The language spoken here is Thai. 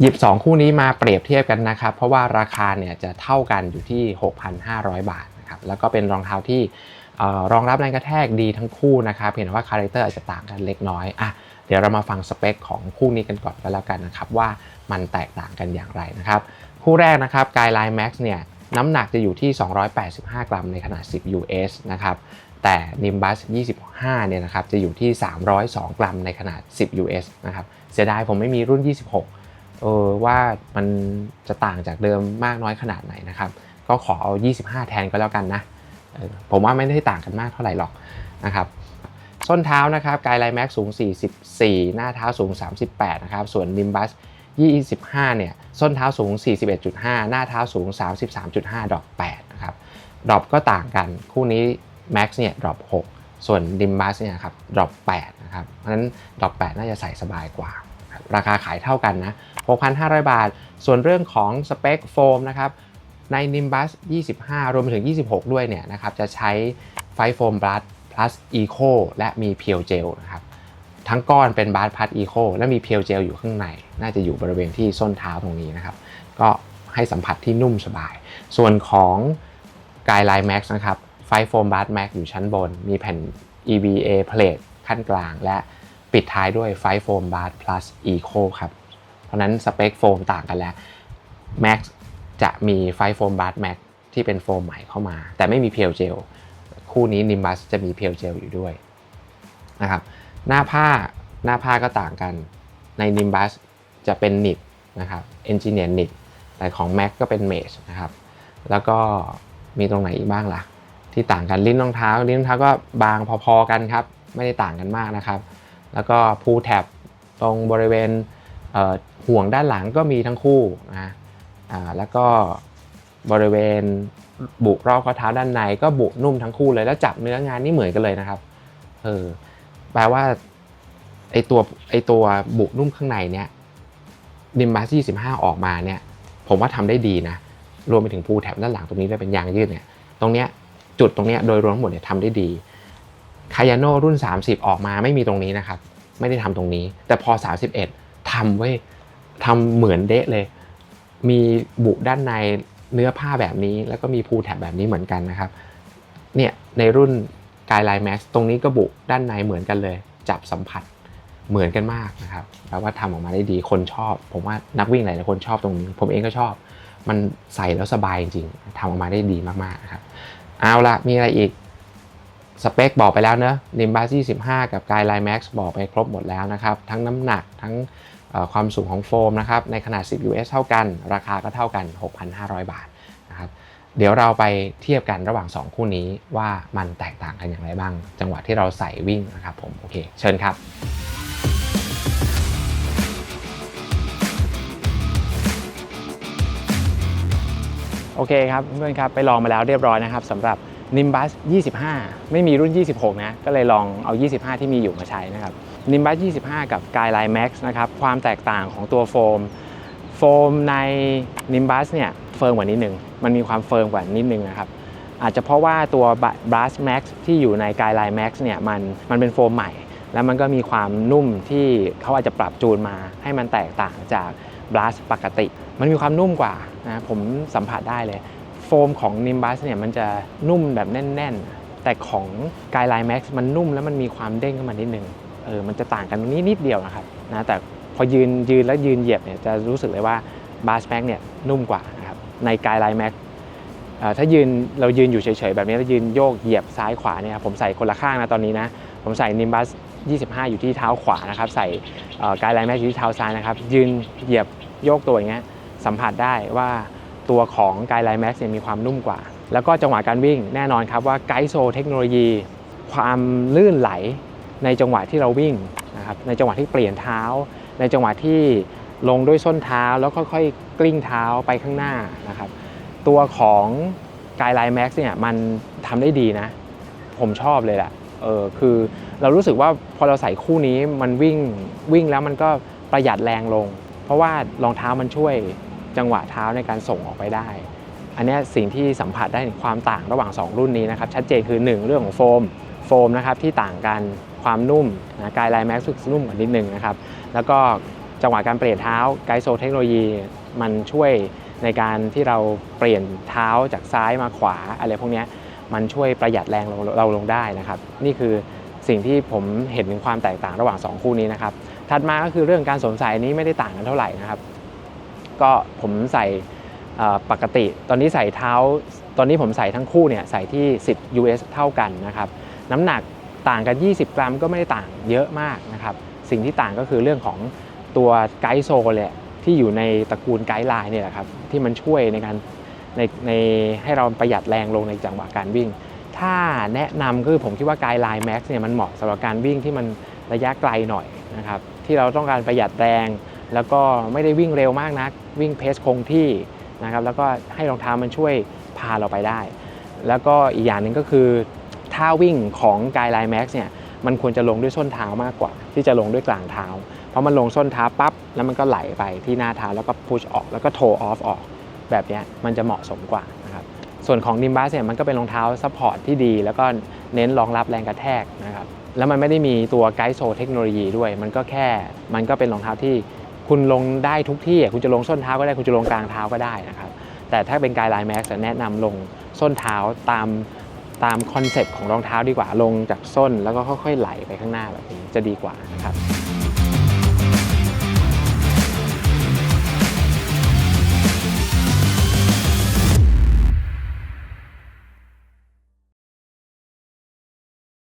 หยิบ 2 คู่นี้มาเปรียบเทียบกันนะครับ เพราะว่าราคาเนี่ยจะเท่ากันอยู่ที่ 6,500 บาทนะครับแล้วก็เป็นรองเท้าที่รองรับแรงกระแทกดีทั้งคู่นะครับเพียงแต่ว่าคาแรคเตอร์อาจจะต่างกันเล็กน้อยอะเดี๋ยวเรามาฟังสเปคของคู่นี้กันก่อนก็แล้วกันนะครับว่ามันแตกต่างกันอย่างไรนะครับ คู่แรกนะครับกายไลน์แม็กซ์เนี่ยน้ำหนักจะอยู่ที่ 285 กรัมในขนาด 10 US นะครับแต่ Nimbus 25 เนี่ยนะครับจะอยู่ที่ 302 กรัมในขนาด 10 US นะครับเสียดายผมไม่มีรุ่น 26 เออว่ามันจะต่างจากเดิมมากน้อยขนาดไหนนะครับ ก็ขอเอา 25 แทนก็แล้วกันนะออผมว่าไม่ได้ต่างกันมากเท่าไหร่หรอกนะครับส้นเท้านะครับกายไลแม็กสูง 44 หน้าเท้าสูง 38 นะครับ ส่วน Nimbus 25 เนี่ย ส้นเท้าสูง 41.5 หน้าเท้าสูง 33.5 ดอป8นะครับดรอปก็ต่างกัน คู่นี้ Max เนี่ยดรอป6ส่วน Nimbus เนี่ยครับดรอป8นะครับ เพราะฉะนั้นดรอป8น่าจะใส่สบายกว่า ราคาขายเท่ากันนะ 6,500 บาท ส่วนเรื่องของสเปคโฟมนะครับ ใน Nimbus 25 รวมไปถึง 26 ด้วยเนี่ยนะครับ จะใช้ไฟโฟมบลัส plus eco และมีเพียวเจลนะครับ ทั้งก้อนเป็นบาร์พัดอีโคและมีเพียวเจลอยู่ข้างใน น่าจะอยู่บริเวณที่ส้นเท้าตรงนี้นะครับ ก็ให้สัมผัสที่นุ่มสบาย ส่วนของกายไลน์แม็กซ์นะครับไฟโฟมบาร์แม็กอยู่ชั้นบน มีแผ่น EVA plate ขั้นกลางและ ปิดท้ายด้วยไฟโฟมบาร์ plus eco ครับ เพราะนั้นสเปคโฟมต่างกันแล้ว Max จะมีไฟโฟมบาร์แม็กที่เป็นโฟมใหม่เข้ามา แต่ไม่มีเพียวเจลคู่นี้ Nimbus จะมีเพียวเจลอยู่ด้วยนะครับหน้าผ้าหน้าผ้าก็ต่างกันใน Nimbus จะเป็น knit นะครับ Engineer knit แต่ของ Mac ก็เป็น mesh นะครับแล้วก็มีตรงไหนอีกบ้างล่ะ ที่ต่างกันลิ้นรองเท้า ลิ้นรองเท้าก็บางพอๆกันครับ ไม่ได้ต่างกันมากนะครับ แล้วก็พูแท็บตรงบริเวณเห่วงด้านหลังก็มีทั้งคู่นะแล้วก็บริเวณบุรอบข้อเท้าด้านในก็บุนุ่มทั้งคู่เลยแล้วจับเนื้องานนี่เหมือนกันเลยนะครับเออแปลว่าไอตัวไอตัวบุนุ่มข้างในเนี่ยดิมบัส25ออกมาเนี่ยผมว่าทำได้ดีนะ รวมไปถึงพูแถบด้านหลังตรงนี้ด้วยเป็นยางยืดเนี่ยตรงเนี้ยจุดตรงเนี้ยโดยรวมทั้งหมดเนี่ยทำได้ดีคายาโนรุ่น 30 ออกมาไม่มีตรงนี้นะครับ ไม่ได้ทำตรงนี้ แต่พอ 31ทำเว้ยทำเหมือนเดะเลย มีบุด้านในเนื้อผ้าแบบนี้ แล้วก็มีพูแถบแบบนี้เหมือนกันนะครับเนี่ยในรุ่นกายไลน์แม็กซ์ตรงนี้ก็บุด้านในเหมือนกันเลย จับสัมผัสเหมือนกันมากนะครับแปลว่าทำออกมาได้ดีคนชอบ ผมว่านักวิ่งหลายคนชอบตรงนี้ ผมเองก็ชอบ มันใส่แล้วสบายจริงๆทำออกมาได้ดีมากๆนะครับเอาละมีอะไรอีก สเปคบอกไปแล้วเนอะนิมบาซี่15กับกายไลน์แม็กซ์บอกไปครบหมดแล้วนะครับ ทั้งน้ำหนักทั้งความสูงของโฟมนะครับ ในขนาด 10 US เท่ากัน ราคาก็เท่ากัน 6,500 บาทนะครับ เดี๋ยวเราไปเทียบกันระหว่าง 2 คู่นี้ว่ามันแตกต่างกันอย่างไรบ้าง จังหวะที่เราใส่วิ่งนะครับผม โอเค เชิญครับโอเคครับเพื่อนครับไปลองมาแล้วเรียบร้อยนะครับสำหรับ Nimbus 25 ไม่มีรุ่น 26 นะ ก็เลยลองเอา 25 ที่มีอยู่มาใช้นะครับ Nimbus 25 กับ Skyline Max นะครับ ความแตกต่างของตัวโฟม โฟมใน Nimbus เนี่ยเฟิร์มกว่านิดนึง มันมีความเฟิร์มกว่านิดนึงนะครับ อาจจะเพราะว่าตัว Blast Max ที่อยู่ใน Skyline Max เนี่ยมันมันเป็นโฟมใหม่ แล้วมันก็มีความนุ่มที่เขาอาจจะปรับจูนมาให้มันแตกต่างจาก Blast ปกติ มันมีความนุ่มกว่านะผมสัมผัสได้เลย โฟมของ Nimbus เนี่ยมันจะนุ่มแบบแน่น ๆ แต่ของ Skyline Max มันนุ่มแล้วมันมีความเด้งขึ้นมานิดนึงเออมันจะต่างกันตรงนี้นิดเดียวนะครับนะแต่พอยืนยืนแล้วยืนเหยียบเนี่ยจะรู้สึกเลยว่า b a s Max เนี่ยนุ่มกว่านะครับใน Skyline Max อ่อถ้ายืนเรายืนอยู่เฉยๆแบบนี้แล้วยืนโยกเหยียบซ้ายขวาเนี่ยผมใส่คนละข้างนะตอนนี้นะผมใส่ Nimbus 25 อยู่ที่เท้าขวานะครับใส่กด์ไลน์แม็กอยู่ที่เท้าซ้ายนะครับยืนเหยียบโยกตัวอย่างเงี้ยสัมผัสได้ว่า ตัวของไกด์ไลน์แม็กเนี่ยมีความนุ่มกว่า แล้วก็จังหวะการวิ่งแน่นอนครับว่าไกด์โซเทคโนโลยี ความลื่นไหลในจังหวะที่เราวิ่งนะครับในจังหวะที่เปลี่ยนเท้า ในจังหวะที่ลงด้วยส้นเท้าแล้วค่อยๆ กลิ้งเท้าไปข้างหน้านะครับตัวของไกายไลน์แม็กซ์เนี่ยมันทำได้ดีนะ ผมชอบเลยแหละเออคือเรารู้สึกว่าพอเราใส่คู่นี้มันวิ่งวิ่งแล้วมันก็ประหยัดแรงลง เพราะว่ารองเท้ามันช่วย จังหวะเท้าในการส่งออกไปได้ อันนี้สิ่งที่สัมผัสได้ถึงความต่างระหว่าง 2 รุ่นนี้นะครับชัดเจนคือ 1 เรื่องของโฟมโฟมนะครับที่ต่างกันความนุ่มนะกายไลน์แม็กซ์นุ่มกว่านิดนึงนะครับแล้วก็จังหวะการเปลี่ยนเท้าไกด์โซเทคโนโลยีมันช่วยในการที่เราเปลี่ยนเท้าจากซ้ายมาขวาอะไรพวกนี้มันช่วยประหยัดแรงเราเราลงได้นะครับ นี่คือสิ่งที่ผมเห็นถึงความแตกต่างระหว่าง 2 คู่นี้นะครับ ถัดมาก็คือเรื่องการสวมใส่นี้ไม่ได้ต่างกันเท่าไหร่นะครับ ก็ผมใส่ปกติ ตอนนี้ใส่เท้า ตอนนี้ผมใส่ทั้งคู่เนี่ยใส่ที่ 10 US เท่ากันนะครับ น้ำหนักต่างกัน 20 กรัมก็ไม่ได้ต่างเยอะมากนะครับ สิ่งที่ต่างก็คือเรื่องของตัวไกด์โซลเลยที่อยู่ในตระกูลไกด์ไลน์เนี่ยแหละครับที่มันช่วยในการในในให้เราประหยัดแรงลงในจังหวะการวิ่ง ถ้าแนะนำคือผมคิดว่าไกด์ไลน์แม็กซ์เนี่ยมันเหมาะสำหรับการวิ่งที่มันระยะไกลหน่อยนะครับที่เราต้องการประหยัดแรง แล้วก็ไม่ได้วิ่งเร็วมากนัก วิ่งเพสคงที่นะครับแล้วก็ให้รองเท้ามันช่วยพาเราไปได้ แล้วก็อีกอย่างหนึ่งก็คือท่าวิ่งของกายไลน์แม็กซ์เนี่ยมันควรจะลงด้วยส้นเท้ามากกว่า ที่จะลงด้วยกลางเท้า เพราะมันลงส้นเท้าปั๊บแล้วมันก็ไหลไปที่หน้าเท้าแล้วก็พุชออกแล้วก็โทออฟออก แบบนี้มันจะเหมาะสมกว่านะครับส่วนของนิมบัสเนี่ยมันก็เป็นรองเท้าซัพพอร์ตที่ดี แล้วก็เน้นรองรับแรงกระแทกนะครับแล้วมันไม่ได้มีตัวไกด์โซเทคโนโลยีด้วย มันก็แค่มันก็เป็นรองเท้าที่ คุณลงได้ทุกที่อะคุณจะลงส้นเท้าก็ได้คุณจะลงกลางเท้าก็ได้นะครับแต่ถ้าเป็นกายไลน์แม็กซ์แนะนำลงส้นเท้าตามตามคอนเซ็ปต์ของรองเท้าดีกว่าลงจากส้นแล้วก็ค่อยๆไหลไปข้างหน้าแบบนี้จะดีกว่านะครับ